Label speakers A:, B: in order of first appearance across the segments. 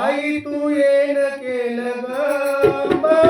A: आई तू येण केलं ग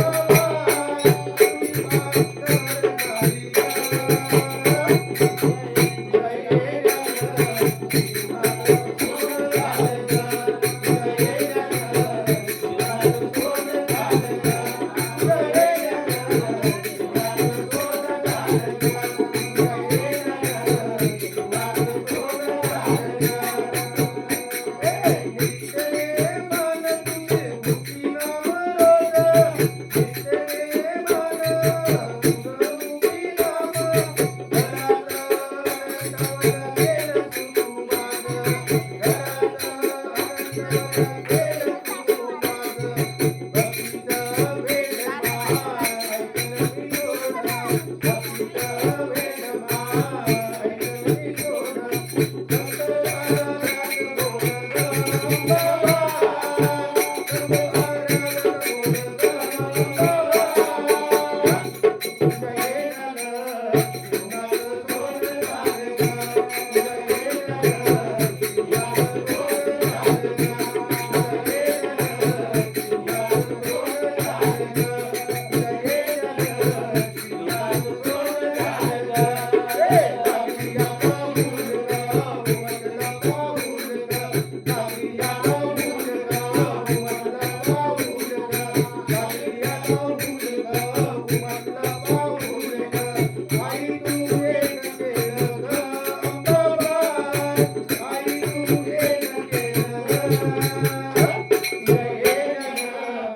A: Thank you.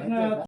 A: 很简